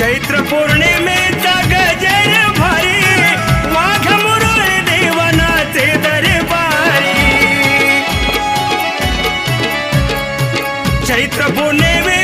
चैत्र पौर्णिमेचा गजर भारी माघ मुरळी देवनाचे दरबारी. चैत्र पौर्णिमे